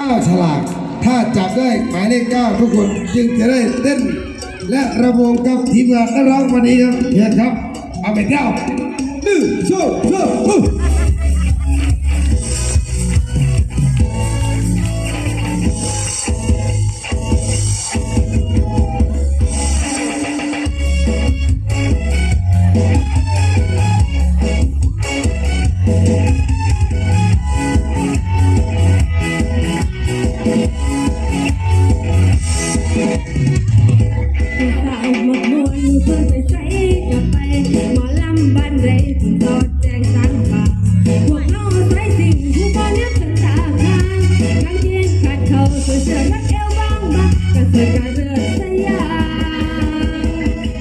เก้าฉลากถ้าจับได้หมายเลขเก้าทุกคนจึงจะได้เต้นและระวงกับทีมงานนักร้องวันนี้ครับเชิญครับเอาไปเก้าหนึ่งสองสาม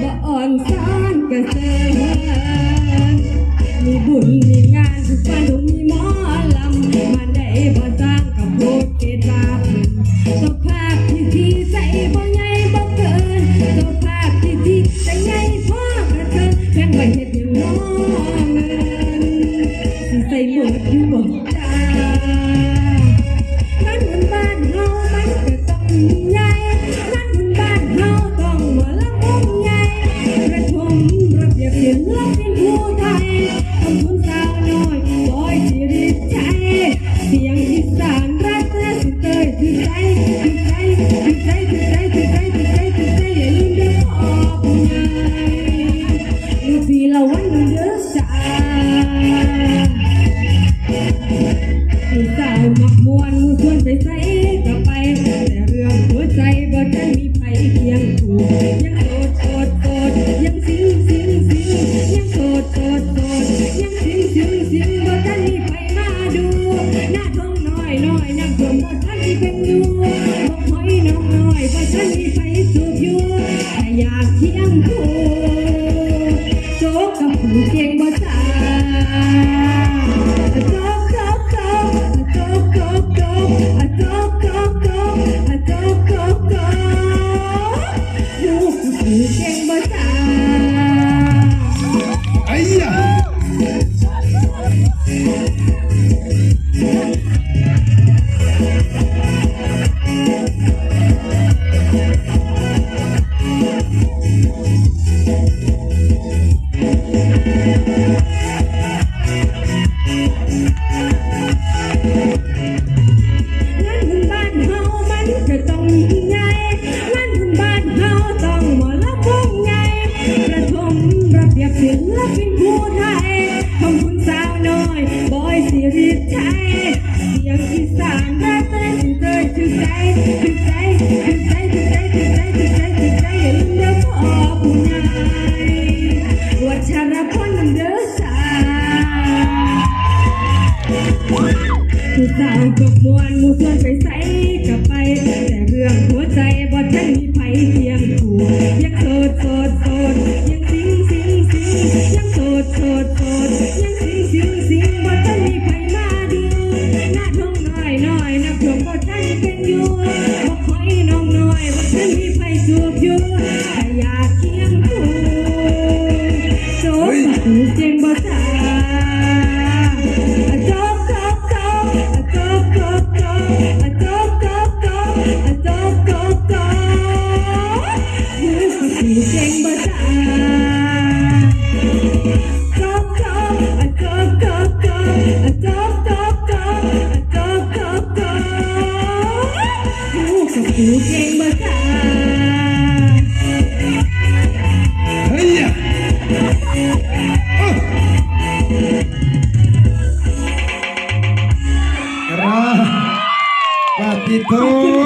บ่อ่อนซ้อนกระเสือมีบุญมีงานทุกวันมีหมอลำมาได้บ่จ้างกับโพดเกตลาสภาพที่ที่ใส่บ่ใหญ่บ่เกินสภาพที่ที่ใส่ใหญ่พอกระเทินแพงไว้เฮ็ดหยังน้อเงินใส่หมดอยู่บ่จ้านั่น เสียงอีสานรักและสิเตยถึงใจถึงใจถึงใจถึงใจถึงใจถึงใจถึงใจอย่าลืมเด้อขอบใหญ่ลูกพี่ละวันเด้อจ้าผู้สาวมักมวนมูชวนไปใส่ก็ไปแต่เรื่องหัวใจบ่ทันมีไผเคียงคู่ เป็นอยู่บ่หอยน้องน้อยบ่ทันมีไฟสูบอยู่แต่อยากเที่ยงคู่โจ๊กกับผู้เก่งบ่จ้า อยสิริชัยเสียงอีสานรักแต่สิเตยถึงใจถึงใจถึงใจถึงใจถึงใจถึงใจถึงใจอย่าลืมเด้อพ่อผู้ใหญ่วัชรพลเด้อจ้าผู้สาวจบมวนมูส่วนไปใส่กับไป แต่เรื่องหัวใจบ่ทันมีไผเคียงคู่ยังโสดโสดโสดยังสิงสิงสิงยังโสดโสดโสด ดหูเจงบ่จ้า A dog, dog, dog, a dog, dog, dog, a dog, dog, dog, a dog, dog, dog. หูก็สีเจ๋งบ่จ้า Dog, dog, a dog, dog, dog, a dog, dog, dog, a dog, dog, dog. หูก็สีเจ๋งบ่จ้า Go!